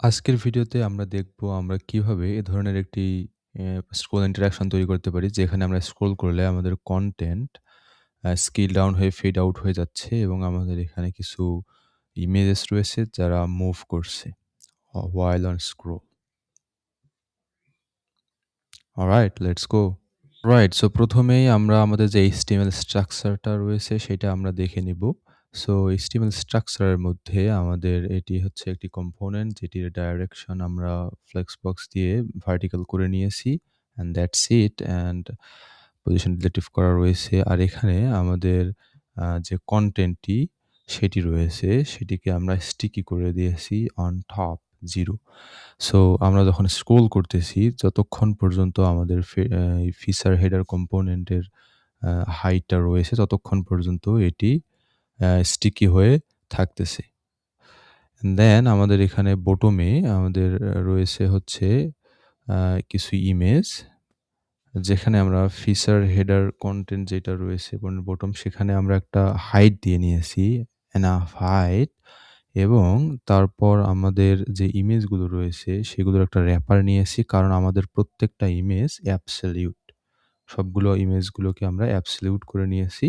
আজকের ভিডিওতে আমরা দেখব আমরা কীভাবে এ ধরনের একটি স্ক্রোল ইন্টারাকশন তৈরি করতে পারি, যেখানে আমরা স্ক্রোল করলে আমাদের কন্টেন্ট স্কিল ডাউন হয়ে ফেড আউট হয়ে যাচ্ছে এবং আমাদের এখানে কিছু ইমেজেস রয়েছে যারা মুভ করছে while on scroll right let's go right so প্রথমেই আমরা আমাদের যে এইচটিএমএল স্ট্রাকচারটা রয়েছে, সেটা আমরা দেখে নিব। সো এইচটিএমএল স্ট্রাকচারের মধ্যে আমাদের এটি হচ্ছে একটি কম্পোনেন্ট যেটির ডাইরেকশন আমরা ফ্লেক্সবক্স দিয়ে ভার্টিক্যাল করে নিয়েছি and that's it and position relative করা রয়েছে। আর এখানে আমাদের যে কন্টেন্টটি সেটি রয়েছে। সেটিকে আমরা স্টিকি করে দিয়েছি অন টপ জিরো সো আমরা যখন স্ক্রোল করতেছি, যতক্ষণ পর্যন্ত আমাদের ফিচার হেডার কম্পোনেন্টের হাইটটা রয়েছে, ততক্ষণ পর্যন্ত এটি স্টিকি হয়ে থাকতেছে। দেন আমাদের এখানে বটমে আমাদের রয়েছে হচ্ছে কিছু ইমেজ যেখানে আমরা ফিচার হেডার কন্টেন্ট যেটা রয়েছে বটম সেখানে আমরা একটা হাইট দিয়ে নিয়েছি এনাফ হাইট এবং তারপর আমাদের যে ইমেজগুলো রয়েছে, সেগুলোর একটা র্যাপার নিয়েছি, কারণ আমাদের প্রত্যেকটা ইমেজ অ্যাপসলিউট সবগুলো ইমেজগুলোকে আমরা অ্যাপসলিউট করে নিয়েছি।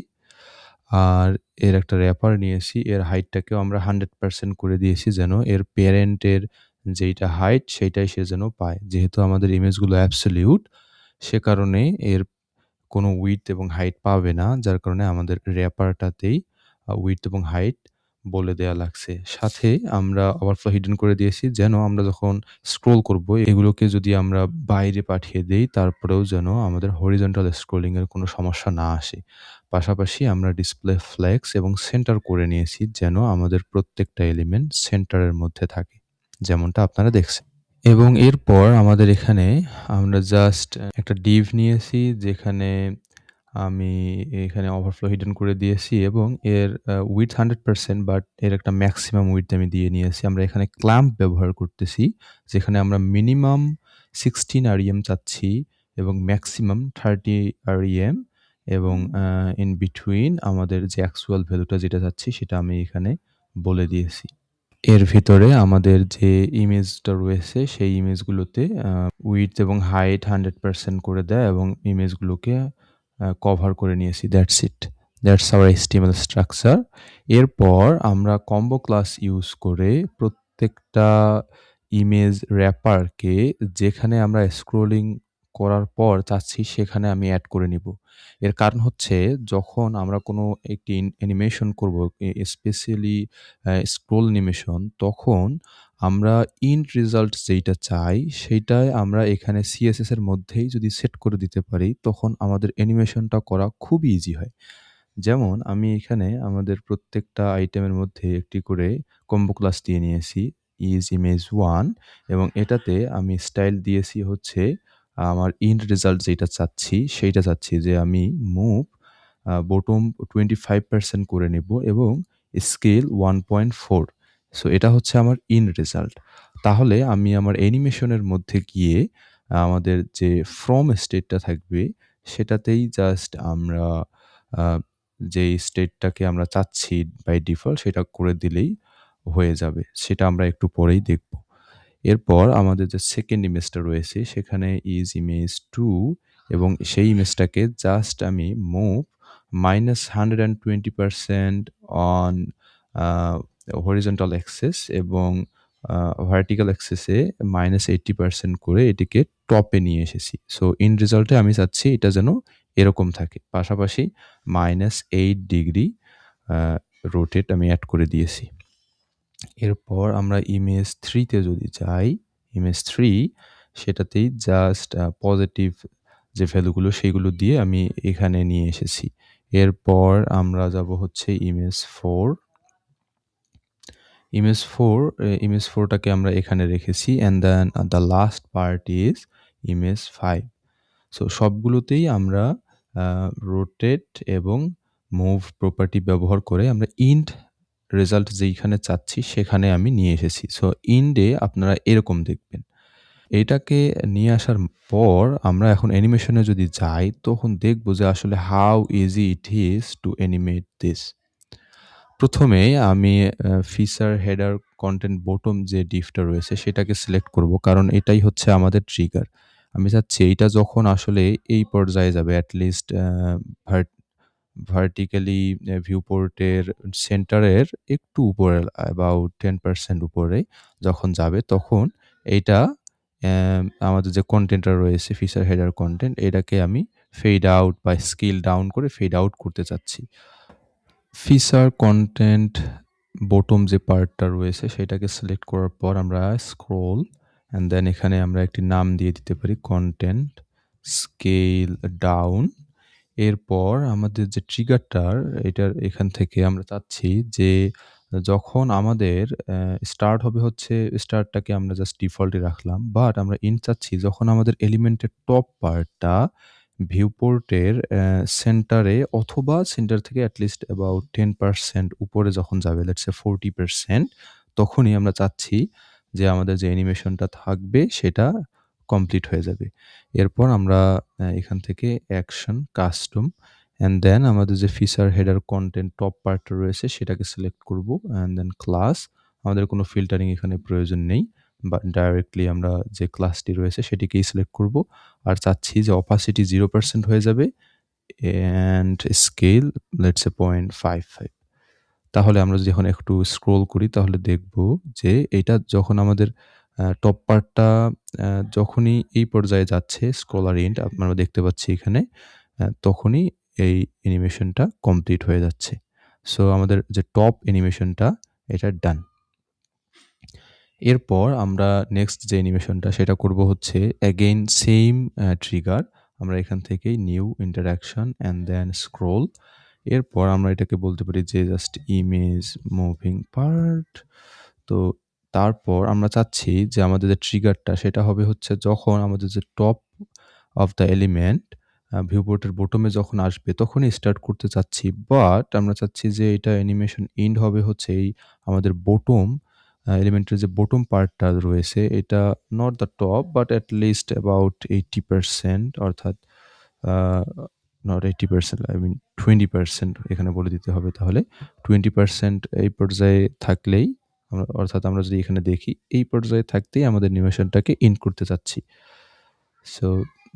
আর এর একটা র্যাপার নিয়েছি, এর হাইটটাকেও আমরা হান্ড্রেড পার্সেন্ট করে দিয়েছি যেন এর প্যারেন্টের যেইটা হাইট সেইটাই সে যেন পায়। যেহেতু আমাদের ইমেজগুলো অ্যাপসলিউট সে কারণে এর কোনো উইথ এবং হাইট পাবে না, যার কারণে আমাদের র্যাপারটাতেই উইথ এবং হাইট বলে দেয়া লাগছে। সাথে আমরা ওভারফ্লো হিডেন করে দিয়েছি, যেন আমরা যখন স্ক্রোল করব, এগুলোকে যদি আমরা বাইরে পাঠিয়ে দেই, তারপরেও যেন আমাদের হরিজন্টাল স্ক্রোলিংয়ের কোনো সমস্যা না আসে। পাশাপাশি আমরা ডিসপ্লে ফ্লেক্স এবং সেন্টার করে নিয়েছি, যেন আমাদের প্রত্যেকটা এলিমেন্ট সেন্টারের মধ্যে থাকে, যেমনটা আপনারা দেখছেন। এবং এরপর আমাদের এখানে আমরা জাস্ট একটা ডিভ নিয়েছি, যেখানে আমি এখানে ওভারফ্লো হিডেন করে দিয়েছি এবং এর উইথ হান্ড্রেড পার্সেন্ট বাট এর একটা ম্যাক্সিমাম উইথ আমি দিয়ে নিয়েছি। আমরা এখানে ক্ল্যাম্প ব্যবহার করতেছি, যেখানে আমরা মিনিমাম সিক্সটিন আরইএম চাচ্ছি এবং ম্যাক্সিমাম থার্টি আরইএম এবং ইন বিটুইন আমাদের যে অ্যাকচুয়াল ভ্যালুটা যেটা চাচ্ছি সেটা আমি এখানে বলে দিয়েছি। এর ভিতরে আমাদের যে ইমেজটা রয়েছে সেই ইমেজগুলোতে উইথ এবং হাইট হান্ড্রেড পার্সেন্ট করে দেয় এবং ইমেজগুলোকে কভার করে নিয়েছি that's it that's our HTML structure এরপর আমরা কম্বো ক্লাস ইউজ করে প্রত্যেকটা ইমেজ র্যাপারকে যেখানে আমরা স্ক্রোলিং করার পর চাচ্ছি সেখানে আমি অ্যাড করে নিব। এর কারণ হচ্ছে যখন আমরা কোনো একটি অ্যানিমেশন করব স্পেশালি স্ক্রোল অ্যানিমেশন তখন আমরা ইন্ড রেজাল্ট যেইটা চাই, সেইটাই আমরা এখানে সিএসএস এর মধ্যেই যদি সেট করে দিতে পারি, তখন আমাদের অ্যানিমেশনটা করা খুবই ইজি হয়। যেমন আমি এখানে আমাদের প্রত্যেকটা আইটেমের মধ্যে একটি করে কম্বো ক্লাস দিয়ে নিয়েছি ইজ ইমেজ ওয়ান এবং এটাতে আমি স্টাইল দিয়েছি হচ্ছে আমার ইন্ড রেজাল্ট যেটা চাচ্ছি, সেইটা চাচ্ছি যে আমি move bottom twenty five percent করে নেব এবং scale one point four so এটা হচ্ছে আমার ইন রেজাল্ট তাহলে আমি আমার অ্যানিমেশনের মধ্যে গিয়ে, আমাদের যে ফ্রম স্টেটটা থাকবে, সেটাতেই জাস্ট আমরা যেই স্টেটটাকে আমরা চাচ্ছি বাই ডিফল্ট সেটা করে দিলেই হয়ে যাবে। সেটা আমরা একটু পরেই দেখব। এরপর আমাদের যে সেকেন্ড ইমেজটা রয়েছে, সেখানে ইজ ইমেজ টু এবং সেই ইমেজটাকে জাস্ট আমি move minus hundred and twenty percent on horizontal axis এবং ভার্টিক্যাল অ্যাক্সেসে মাইনাস এইট্টি পার্সেন্ট করে এটিকে টপে নিয়ে এসেছি। সো ইন রেজাল্টে আমি চাচ্ছি এটা যেন এরকম থাকে। পাশাপাশি মাইনাস এইট ডিগ্রি রোটেট আমি অ্যাড করে দিয়েছি। এরপর আমরা ইমেজ থ্রিতে যদি যাই ইমেজ থ্রি সেটাতেই জাস্ট পজিটিভ যে ভ্যালুগুলো সেইগুলো দিয়ে আমি এখানে নিয়ে এসেছি। এরপর আমরা যাব হচ্ছে image four image four image ফোরটাকে আমরা এখানে রেখেছি and then the last part is image five so সবগুলোতেই আমরা রোটেট এবং মুভ প্রপার্টি ব্যবহার করে আমরা ইন্ড রেজাল্ট যেইখানে চাচ্ছি, সেখানে আমি নিয়ে এসেছি সো ইন্ডে আপনারা এরকম দেখবেন এটাকে নিয়ে আসার পর আমরা এখন অ্যানিমেশনে যদি যাই, তখন দেখব যে আসলে how easy it is to animate this প্রথমে আমি ফিচার হেডার কন্টেন্ট বটম যে ডিফটা রয়েছে, সেটাকে সিলেক্ট করব। কারণ এটাই হচ্ছে আমাদের ট্রিগার। আমি চাচ্ছি এইটা যখন আসলে এই পর্যায়ে যাবে এট লিস্ট ভার্ট ভার্টিক্যালি ভিউপোর্টের সেন্টারের একটু উপরে অ্যাবাউট 10% উপরে যখন যাবে তখন এইটা আমাদের যে কন্টেন্টটা রয়েছে ফিচার হেডার কন্টেন্ট এটাকে আমি ফেড আউট বা স্কেল ডাউন করে ফেড আউট করতে চাচ্ছি। ফিচার কনটেন্ট বটম যে পার্টটা রয়েছে সেটাকে সিলেক্ট করার পর আমরা স্ক্রোল অ্যান্ড দেন এখানে আমরা একটি নাম দিয়ে দিতে পারি কনটেন্ট স্কেল ডাউন। এরপর আমাদের যে ট্রিগারটার এটার এখান থেকে আমরা চাচ্ছি যে, যখন আমাদের স্টার্ট হবে হচ্ছে স্টার্টটাকে আমরা জাস্ট ডিফল্টে রাখলাম। বাট আমরা ইন চাচ্ছি যখন আমাদের এলিমেন্টের টপ পার্টটা ভিউপোর্টের সেন্টারে অথবা সেন্টার থেকে এট লিস্ট অ্যাবাউট 10% উপরে যখন যাবে লেটস সে 40% তখনই আমরা চাচ্ছি যে আমাদের যে অ্যানিমেশনটা থাকবে, সেটা কমপ্লিট হয়ে যাবে। এরপর আমরা এখান থেকে অ্যাকশন, কাস্টম অ্যান্ড দেন আমাদের যে ফিচার হেডার কনটেন্ট টপ পার্টটা রয়েছে সেটাকে সিলেক্ট করব অ্যান্ড দেন ক্লাস আমাদের কোনো ফিল্টারিং এখানে প্রয়োজন নেই। বা ডাইরেক্টলি আমরা যে ক্লাসটি রয়েছে সেটিকেই সিলেক্ট করব। আর চাচ্ছি যে অপাসিটি 0% হয়ে যাবে অ্যান্ড স্কেল লেটস সে 0.55 তাহলে আমরা যদি এখন একটু স্ক্রল করি তাহলে দেখব যে এইটা যখন আমাদের টপ পার্টটা যখনই এই পর্যায়ে যাচ্ছে স্ক্রলার এন্ড আপনারা দেখতে পাচ্ছি এখানে তখনই এই অ্যানিমেশনটা কমপ্লিট হয়ে যাচ্ছে। সো আমাদের যে টপ অ্যানিমেশনটা এটা ডান। এরপর আমরা নেক্সট যে অ্যানিমেশনটা সেটা করব হচ্ছে এগেইন সেম ট্রিগার। আমরা এখান থেকেই new interaction and then scroll এরপর আমরা এটাকে বলতে পারি যে জাস্ট ইমেজ মুভিং পার্ট। তো তারপর আমরা চাচ্ছি যে আমাদের যে ট্রিগারটা সেটা হবে হচ্ছে যখন আমাদের যে top of the element uh ভিউপোর্টের বটমে যখন আসবে, তখনই স্টার্ট করতে চাচ্ছি। বাট আমরা চাচ্ছি যে এটা অ্যানিমেশন এন্ড হবে হচ্ছে এই আমাদের বটম এলিমেন্টের যে বটম পার্টটা রয়েছে, এটা not the top but at least about 80% অর্থাৎ নট 80% আই মিন 20% এখানে বলে দিতে হবে তাহলে। 20% এই পর্যায়ে থাকলেই আমরা, অর্থাৎ আমরা যদি এখানে দেখি, এই পর্যায়ে থাকতেই আমাদের অ্যানিমেশনটাকে ইন করতে চাচ্ছি। So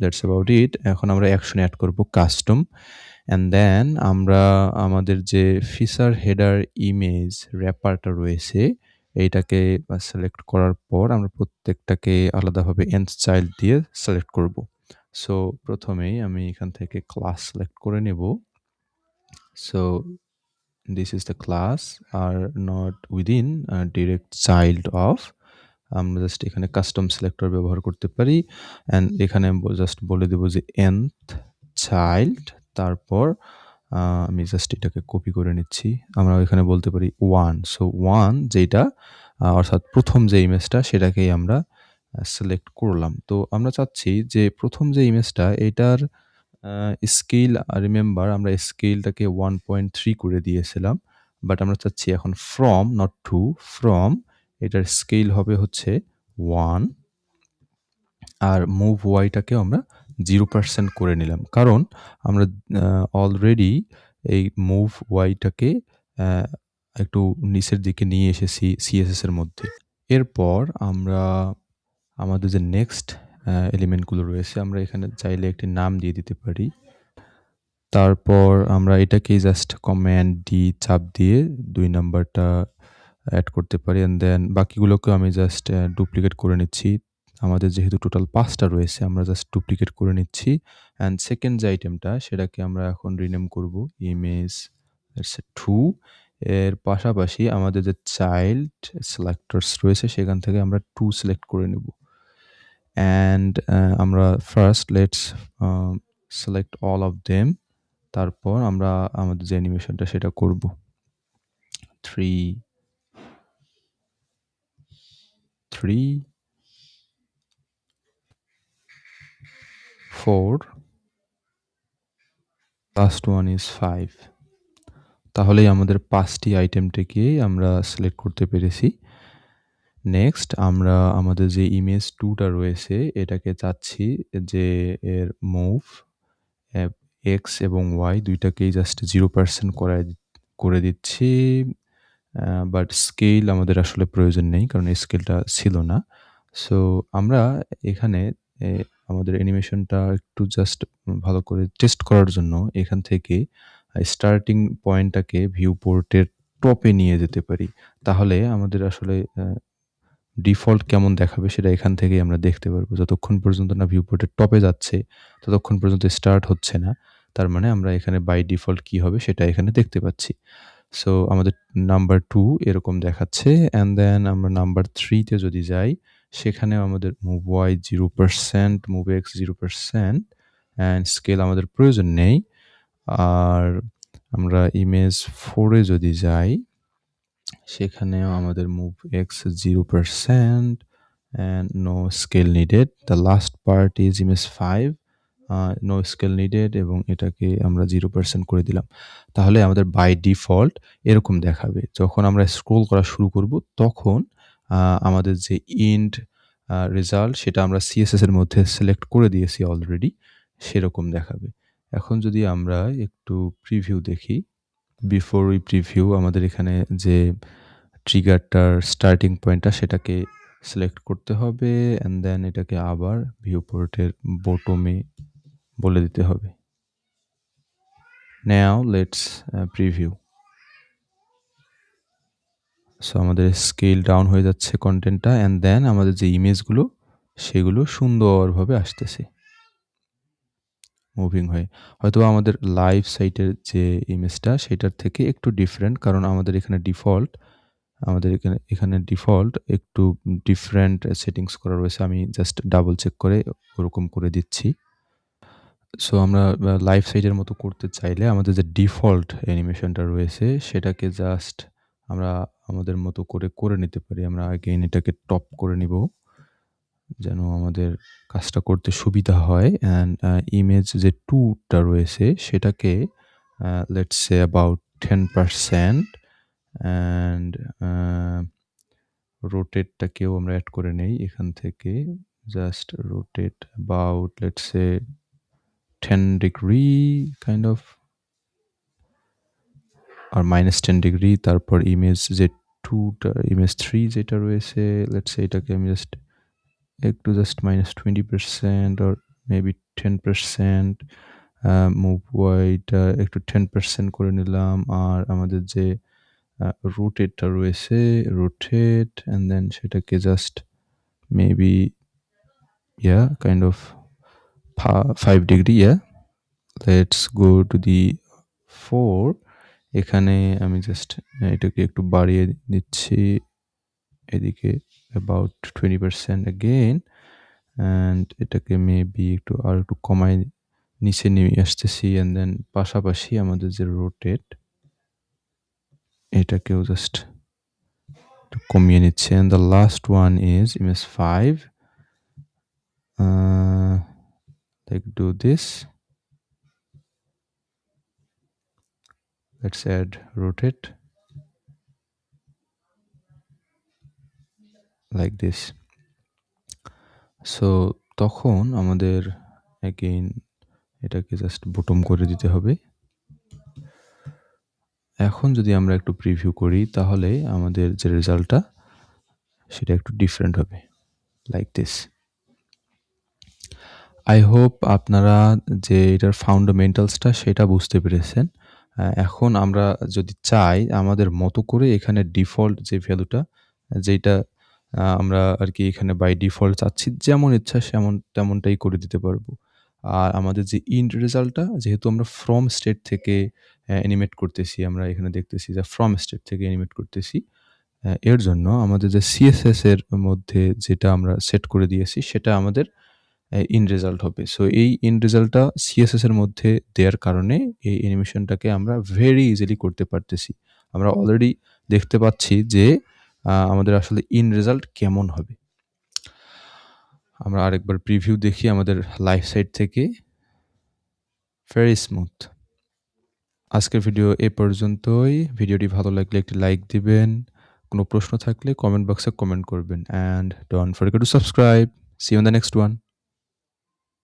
that's about it. এখন আমরা অ্যাকশন অ্যাড করব কাস্টম অ্যান্ড দেন আমরা আমাদের যে ফিচার হেডার ইমেজ র‍্যাপারটা রয়েছে, এইটাকে সিলেক্ট করার পর আমরা প্রত্যেকটাকে আলাদাভাবে nth চাইল্ড দিয়ে সিলেক্ট করব। সো প্রথমেই আমি এখান থেকে ক্লাস সিলেক্ট করে নেব। So this is the class R not within a direct child of আমরা জাস্ট এখানে কাস্টম সিলেক্টর ব্যবহার করতে পারি অ্যান্ড এখানে জাস্ট বলে দেব যে nth চাইল্ড তারপর আমি জাস্ট এটাকে কপি করে নিচ্ছি। আমরা এখানে বলতে পারি 1 সো 1 যেইটা আ অর্থাৎ ১ম যে ইমেজটা সেটাকেই আমরা সিলেক্ট করলাম। তো আমরা চাচ্ছি যে ১ম যে ইমেজটা এটার স্কেল রিমেম্বার আমরা স্কেলটাকে 1.3 করে দিয়েছিলাম। বাট আমরা চাচ্ছি এখন ফ্রম নট টু ফ্রম এটার স্কেল হবে হচ্ছে ওয়ান আর মুভ ওয়াইটাকেও আমরা 0% করে নিলাম। কারণ আমরা অলরেডি এই মুভ ওয়াইটাকে একটু নিচের দিকে নিয়ে এসেছি সিএসএস এর মধ্যে। এরপর আমরা, আমাদের যে নেক্সট আ এলিমেন্টগুলো রয়েছে, আমরা এখানে চাইলে একটি নাম দিয়ে দিতে পারি। তারপর আমরা এটাকেই জাস্ট কমান্ড ডি চাপ দিয়ে দুই নাম্বারটা অ্যাড করতে পারি অ্যান্ড দেন বাকিগুলোকেও আমি জাস্ট ডুপ্লিকেট করে নিচ্ছি। আমাদের যেহেতু টোটাল পাঁচটা রয়েছে, আমরা জাস্ট ডুপ্লিকেট করে নিচ্ছি। অ্যান্ড সেকেন্ড যে আইটেমটা সেটাকে আমরা এখন রিনেম করব ইমেজ 2 এর পাশাপাশি আমাদের যে চাইল্ড সিলেক্টরস রয়েছে, সেখান থেকে আমরা টু সিলেক্ট করে নেব। অ্যান্ড আ আমরা first let's uh select all of them তারপর আমরা আমাদের যে অ্যানিমেশনটা সেটা করব। 3 3 4 লাস্ট ওয়ান ইস 5 তাহলেই আমাদের ৫ টি আইটেমটাকে আমরা সিলেক্ট করতে পেরেছি। নেক্সট আমরা আমাদের যে ইমেজ 2 টা রয়েছে, এটাকে চাচ্ছি যে এর মুভ এক্স এবং ওয়াই ২ টাকেই জাস্ট 0% করায় করে দিচ্ছি। বাট স্কেল আমাদের আসলে প্রয়োজন নেই। কারণ স্কেলটা ছিল না। সো আমরা এখানে আমাদের অ্যানিমেশনটা একটু জাস্ট ভালো করে টেস্ট করার জন্য এখান থেকে স্টার্টিং পয়েন্টটাকে ভিউ পোর্টের টপে নিয়ে যেতে পারি। তাহলে আমাদের আসলে ডিফল্ট কেমন দেখাবে সেটা এখান থেকেই আমরা দেখতে পারব। যতক্ষণ পর্যন্ত না ভিউ পোর্টের টপে যাচ্ছে, ততক্ষণ পর্যন্ত স্টার্ট হচ্ছে না। তার মানে আমরা এখানে বাই ডিফল্ট কি হবে সেটা এখানে দেখতে পাচ্ছি। সো আমাদের নাম্বার টু এরকম দেখাচ্ছে অ্যান্ড দেন আমরা নাম্বার থ্রিতে যদি যাই, সেখানেও আমাদের move y 0%, move x 0% and scale আমাদের প্রয়োজন নেই। আর আমরা ইমেজ ফোরে যদি যাই, সেখানেও আমাদের move x 0% and no scale needed. The last part is 5 uh no scale needed এবং এটাকে আমরা 0% করে দিলাম। তাহলে আমাদের বাই ডিফল্ট এরকম দেখাবে। যখন আমরা স্ক্রোল করা শুরু করব তখন আমাদের যে ইন্ড রেজাল্ট সেটা আমরা সিএসএস এর মধ্যে সিলেক্ট করে দিয়েছি অলরেডি। সেরকম দেখাবে। এখন যদি আমরা একটু প্রিভিউ দেখি, বিফোর উই প্রিভিউ আমাদের এখানে যে ট্রিগারটার স্টার্টিং পয়েন্টটা সেটাকে সিলেক্ট করতে হবে অ্যান্ড দেন এটাকে আবার ভিউ পোর্টের বটমে বলে দিতে হবে। Now let's preview. সো আমাদের স্কেল ডাউন হয়ে যাচ্ছে কন্টেন্টটা অ্যান্ড দেন আমাদের যে ইমেজগুলো সেগুলো সুন্দরভাবে আসতেছে। মুভিং হয় হয়তো আমাদের লাইভ সাইটের যে ইমেজটা সেটার থেকে একটু ডিফারেন্ট কারণ আমাদের এখানে ডিফল্ট আমাদের এখানে এখানে ডিফল্ট একটু ডিফারেন্ট সেটিংস করা রয়েছে। আমি জাস্ট ডাবল চেক করে ওরকম করে দিচ্ছি। সো আমরা লাইভ সাইটের মতো করতে চাইলে আমাদের যে ডিফল্ট অ্যানিমেশনটা রয়েছে সেটাকে জাস্ট আমরা আমাদের মতো করে, করে নিতে পারি। আমরা এগেইন এটাকে টপ করে নিব। যেন আমাদের কাজটা করতে সুবিধা হয় অ্যান্ড ইমেজ যে টুটা রয়েছে সেটাকে let's say about 10% and uh রোটেটটাকেও আমরা অ্যাড করে নেই এখান থেকে। Just rotate about let's say ten degree kind of R -10 degree তারপর ইমেজ যে টুটা ইমেজ থ্রি যেটা রয়েছে লেটস এটাকে আমি জাস্ট একটু just -20% or maybe 10% uh move ওয়াইটা একটু 10% করে নিলাম। আর আমাদের যে রোটেটটা রয়েছে রোটেট অ্যান্ড দেন সেটাকে just maybe yeah kind of five degree yeah. Let's go to the four এখানে আমি জাস্ট এটাকে একটু বাড়িয়ে দিচ্ছি। এদিকে অ্যাবাউট 20% এগেইন অ্যান্ড এটাকে মেবি একটু আর একটু কমায় নিচে নিয়ে আসতেছি অ্যান্ড দেন পাশাপাশি আমাদের যে রোটেট এটাকেও জাস্ট একটু কমিয়ে নিচ্ছে and the last one is image 5 uh, like do this let's add rotate. Like this so তখন আমাদের এগেইন এটাকে জাস্ট বটম করে দিতে হবে। এখন যদি আমরা একটু প্রিভিউ করি, তাহলে আমাদের যে রেজাল্টটা সেটা একটু ডিফারেন্ট হবে। Like this. আই হোপ আপনারা যে এটার ফান্ডামেন্টালসটা সেটা বুঝতে পেরেছেন। এখন আমরা যদি চাই, আমাদের মতো করে এখানে ডিফল্ট যে ভ্যালুটা যেইটা আ আর কি এখানে বাই ডিফল্ট চাচ্ছি যেমন ইচ্ছা সেমন তেমনটাই করে দিতে পারব। আর আমাদের যে ইন রেজাল্টটা যেহেতু আমরা ফ্রম স্টেট থেকে অ্যানিমেট করতেছি, আমরা এখানে দেখতেছি যে ফ্রম স্টেট থেকে অ্যানিমেট করতেছি। এর জন্য আমাদের যে সিএসএস এর মধ্যে যেটা আমরা সেট করে দিয়েছি সেটা আমাদের ইন রেজাল্ট হবে। সো এই ইন রেজাল্টটা সিএসএস এর মধ্যে দেওয়ার কারণে এই অ্যানিমেশনটাকে আমরা ভেরি ইজিলি করতে পারতেছি। আমরা অলরেডি দেখতে পাচ্ছি যে আমাদের আসলে ইন রেজাল্ট কেমন হবে। আমরা আরেকবার প্রিভিউ দেখি আমাদের লাইফ সাইট থেকে। Very smooth. আজকের ভিডিও এ পর্যন্তই। ভিডিওটি ভালো লাগলে একটি লাইক দিবেন। কোনো প্রশ্ন থাকলে কমেন্ট বক্সে কমেন্ট করবেন and don't forget to subscribe. See in the next one.